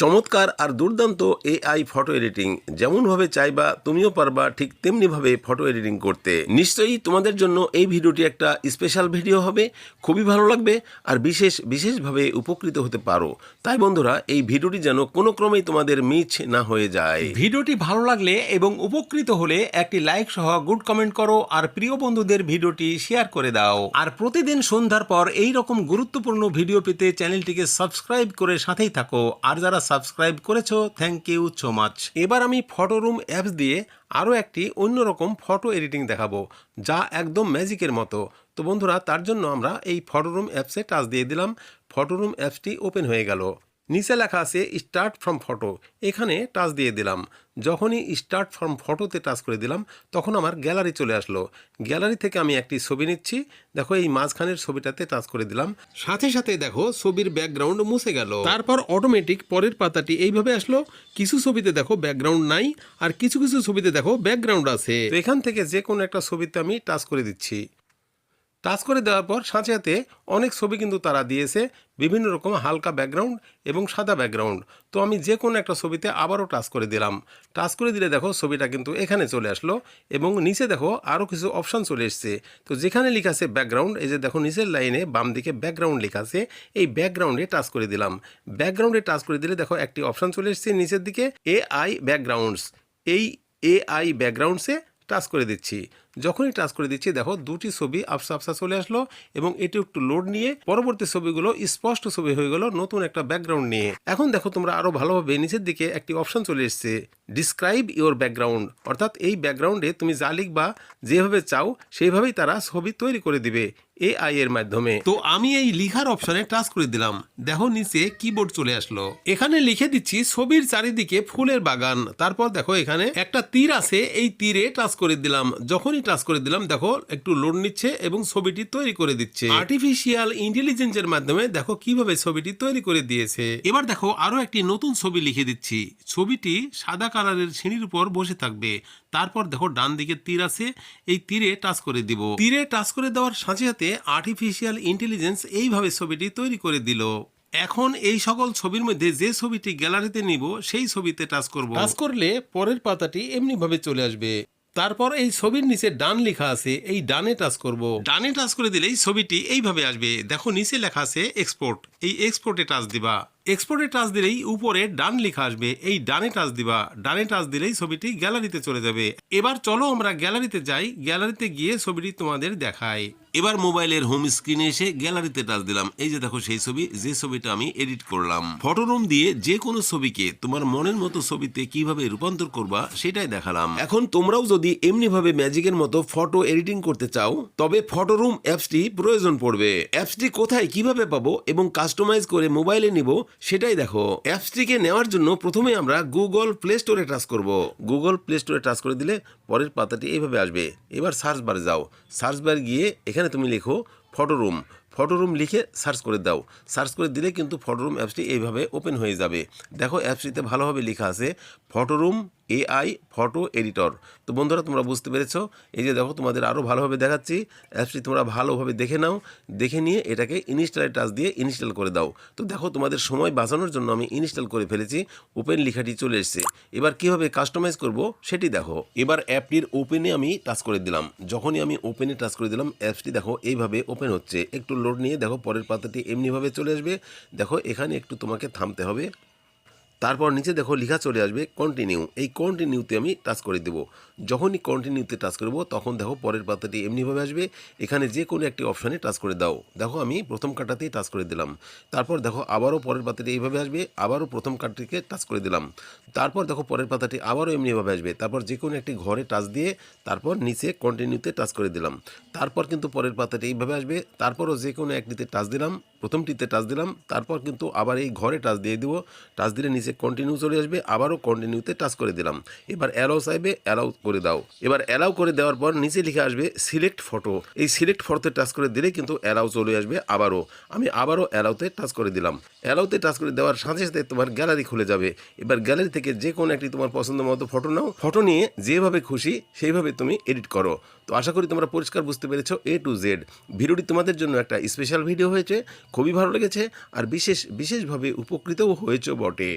চমৎকার আর দুর্দান্ত AI photo editing যেমনভাবে চাইবা, তুমিও পারবা ঠিক তেমনিভাবে ফটো এডিটিং করতে। নিশ্চয়ই তোমাদের জন্য এই ভিডিওটি একটা স্পেশাল ভিডিও হবে, খুবই ভালো লাগবে আর বিশেষ, বিশেষভাবে উপকৃত হতে পারো। তাই বন্ধুরা, এই ভিডিওটি যেন কোনো ক্রমেই তোমাদের মিছ না হয়ে যায়। ভিডিওটি ভালো লাগলে এবং উপকৃত হলে একটি লাইক সহ গুড কমেন্ট করো আর প্রিয় বন্ধুদের ভিডিওটি শেয়ার করে দাও। আর প্রতিদিন সন্ধ্যার পর এই রকম গুরুত্বপূর্ণ ভিডিও পেতে চ্যানেলটিকে সাবস্ক্রাইব করে সাথেই থাকো। আর যারা সাবস্ক্রাইব করেছ থ্যাংক ইউ সো মাচ এবার আমি ফটো রুম অ্যাপস দিয়ে আরও একটি অন্যরকম ফটো এডিটিং দেখাবো, যা একদম ম্যাজিকের মতো। তো বন্ধুরা, তার জন্য আমরা এই ফটো রুম অ্যাপসে টাচ দিয়ে দিলাম। ফটো রুম অ্যাপসটি ওপেন হয়ে গেল। নিচে লেখা আছে স্টার্ট ফ্রম ফটো এখানে টাচ দিয়ে দিলাম। যখনই স্টার্ট ফ্রম ফটোতে টাচ করে দিলাম, তখন আমার গ্যালারি চলে আসলো। গ্যালারি থেকে আমি একটি ছবি নিচ্ছি। দেখো, এই মাঝখানের ছবিটাতে টাচ করে দিলাম। সাথে সাথে দেখো, ছবির ব্যাকগ্রাউন্ড মুছে গেল। তারপর অটোমেটিক পরের পাতাটি এইভাবে আসলো। কিছু ছবিতে দেখো ব্যাকগ্রাউন্ড নাই, আর কিছু কিছু ছবিতে দেখো ব্যাকগ্রাউন্ড আছে। এখান থেকে যে কোনো একটা ছবিতে আমি টাচ করে দিচ্ছি। টাচ করে দেওয়ার পর সাথে অনেক ছবি কিন্তু তারা দিয়েছে, বিভিন্ন রকম হালকা ব্যাকগ্রাউন্ড এবং সাদা ব্যাকগ্রাউন্ড তো আমি যে কোনো একটা ছবিতে আবারও টাচ করে দিলাম। টাচ করে দিলে দেখো ছবিটা কিন্তু এখানে চলে আসলো এবং নিচে দেখো আরও কিছু অপশান চলে এসছে। তো যেখানে লেখা আছে ব্যাকগ্রাউন্ড এই যে দেখো নিচের লাইনে বাম দিকে ব্যাকগ্রাউন্ড লেখা আছে, এই ব্যাকগ্রাউন্ডে টাচ করে দিলাম। ব্যাকগ্রাউন্ডে টাচ করে দিলে দেখো একটি অপশান চলে এসছে নিচের দিকে এ আই ব্যাকগ্রাউন্ডস এই এ আই ব্যাকগ্রাউন্ডসে টাচ করে দিচ্ছি। যখনই টাচ করে দিচ্ছি, দেখো দুটি ছবি আফসা আফসা চলে আসলো এবং এটি একটু লোড নিয়ে পরবর্তী ছবিগুলো স্পষ্ট ছবি হয়ে গেল নতুন একটা ব্যাকগ্রাউন্ড নিয়ে। এখন দেখো তোমরা আরও ভালোভাবে নিচের দিকে একটি অপশন চলে এসেছে ডিসক্রাইব ইওর ব্যাকগ্রাউন্ড অর্থাৎ এই ব্যাকগ্রাউন্ডে তুমি যা লিখবা, যেভাবে চাও, সেইভাবেই তারা ছবি তৈরি করে দিবে এআই এর মাধ্যমে। তো আমি এই লিখার অপশনে টাচ করে দিলাম। দেখো নিচে কিবোর্ড চলে আসলো। এখানে লিখে দিচ্ছি ছবির চারিদিকে ফুলের বাগান। তারপর দেখো এখানে একটা তীর আছে, এই তীরে টাচ করে দিলাম। যখনই টাচ করে দিলাম, দেখো, একটু লোড নিচ্ছে এবং ছবিটি তৈরি করে দিচ্ছে। আর্টিফিশিয়াল ইন্টেলিজেন্সের মাধ্যমে দেখো কীভাবে ছবিটি তৈরি করে দিয়েছে। এবার দেখো, আরও একটি নতুন ছবি লিখে দিচ্ছি। ছবিটি সাদা কালারের সিঁড়ির উপর বসে থাকবে। তারপর দেখো, ডান দিকে তীর আছে, এই তীরে টাচ করে দিব। তীরে টাচ করে দেওয়ার সাথে সাথে আর্টিফিশিয়াল ইন্টেলিজেন্স এইভাবে ছবিটি তৈরি করে দিল। এখন এই সকল ছবির মধ্যে যে ছবিটি গ্যালারিতে নিব, সেই ছবিতে টাচ করব। টাচ করলে পরের পাতাটি এমনি ভাবে চলে আসবে। তারপর এই ছবির নিচে ডান লেখা আছে, এই ডানে টাচ করব। ডানে টাচ করে দিলেই ছবিটি এইভাবে আসবে। দেখো, নিচে লেখা আছে এক্সপোর্ট এই এক্সপোর্টে টাচ দিবা। এক্সপোর্টে টাচ দিলেই উপরে ডান লেখা আসবে, এই ডানে টাচ দিবা। ডানে টাচ দিলেই ছবিটি গ্যালারিতে চলে যাবে। এবার চলো আমরা গ্যালারিতে যাই। গ্যালারিতে গিয়ে ছবিটি তোমাদের দেখাই। এবার মোবাইলের হোম স্ক্রিনে এসে গ্যালারিতে টাচ দিলাম। এই যে দেখো সেই ছবি, যে ছবিটা আমি এডিট করলাম। ফটো রুম দিয়ে যে কোনো ছবিকে তোমার মনের মতো ছবিতে কীভাবে রূপান্তর করবা সেটাই দেখালাম। এখন তোমরাও যদি এমনি ভাবে ম্যাজিকের মতো ফটো এডিটিং করতে চাও, তবে ফটো রুম অ্যাপসটি প্রয়োজন পড়বে। অ্যাপসটি কোথায় কীভাবে পাবো এবং কাস্টমাইজ করে মোবাইলে নিব সেটাই দেখো। অ্যাপসটিকে নেওয়ার জন্য প্রথমে আমরা গুগল প্লে স্টোরে টাচ করব। গুগল প্লে স্টোরে টাচ করে দিলে পরের পাতাটি এইভাবে আসবে। এবার সার্চ বারে যাও। সার্চ বার গিয়ে এখানে তুমি লেখো ফটোরুম ফটোরুম ফটো রুম লিখে সার্চ করে দাও। সার্চ করে দিলে কিন্তু ফটোরুম অ্যাপসটি এইভাবে ওপেন হয়ে যাবে। দেখো অ্যাপসটিতে ভালোভাবে লেখা আছে photo room AI photo editor. তো বন্ধুরা, তোমরা বুঝতে পেরেছ? এই যে দেখো, তোমাদের আরও ভালোভাবে দেখাচ্ছি। অ্যাপসটি তোমরা ভালোভাবে দেখে নাও। দেখে নিয়ে এটাকে ইনস্টলে টাচ দিয়ে ইনস্টল করে দাও। তো দেখো, তোমাদের সময় বাঁচানোর জন্য আমি ইনস্টল করে ফেলেছি। ওপেন লেখাটি চলে এসেছে। এবার কীভাবে কাস্টমাইজ করব সেটি দেখো। এবার অ্যাপটির ওপেনে আমি টাচ করে দিলাম। যখনই আমি ওপেনে টাচ করে দিলাম, অ্যাপসটি দেখো, এইভাবে ওপেন হচ্ছে। একটু লোড নিয়ে দেখো, পরের পাতাটি এমনিভাবে চলে আসবে। দেখো, এখানে একটু তোমাকে থামতে হবে। তারপর নিচে দেখো লেখা চলে আসবে কন্টিনিউ এই কন্টিনিউতে আমি টাচ করে দেব। যখনই কন্টিনিউতে টাচ করব, তখন দেখো পরের পাতাটি এমনিভাবে আসবে। এখানে যে কোনো একটি অপশানে টাচ করে দাও। দেখো আমি প্রথম কাটাতেই টাচ করে দিলাম। তারপর দেখো আবারও পরের পাতাটি এইভাবে আসবে। আবারও প্রথম কার্ডটিকে টাচ করে দিলাম। তারপর দেখো পরের পাতাটি আবারও এমনিভাবে আসবে। তারপর যে কোনো একটি ঘরে টাচ দিয়ে তারপর নিচে কন্টিনিউতে টাচ করে দিলাম। তারপর কিন্তু পরের পাতাটি এইভাবে আসবে। তারপরও যে কোনো একটিতে টাচ দিলাম। প্রথমটিতে টাচ দিলাম, তারপর কিন্তু আবার এই ঘরে টাচ দিয়ে দিব। টাচ দিলে নিচে কন্টিনিউ চলে আসবে, আবারও কন্টিনিউতে টাচ করে দিলাম। এবার অ্যালাউ চাইবে অ্যালাউ করে দাও। এবার অ্যালাউ করে দেওয়ার পর নিচে লিখে আসবে সিলেক্ট ফটো এই সিলেক্ট ফটোতে টাচ করে দিলে কিন্তু অ্যালাউ চলে আসবে আবারও। আমি আবারও অ্যালাউতে টাচ করে দিলাম। অ্যালাউতে টাচ করে দেওয়ার সাথে সাথে তোমার গ্যালারি খুলে যাবে। এবার গ্যালারি থেকে যে কোনো একটি তোমার পছন্দ মতো ফটো নাও। ফটো নিয়ে যেভাবে খুশি সেইভাবে তুমি এডিট করো। তো আশা করি তোমরা পরিষ্কার বুঝতে পেরেছ এ টু জেড ভিডিওটি তোমাদের জন্য একটা স্পেশাল ভিডিও হয়েছে। খুবই ভালো লেগেছে আর বিশেষ বিশেষভাবে উপকৃতও হয়েছে বটে।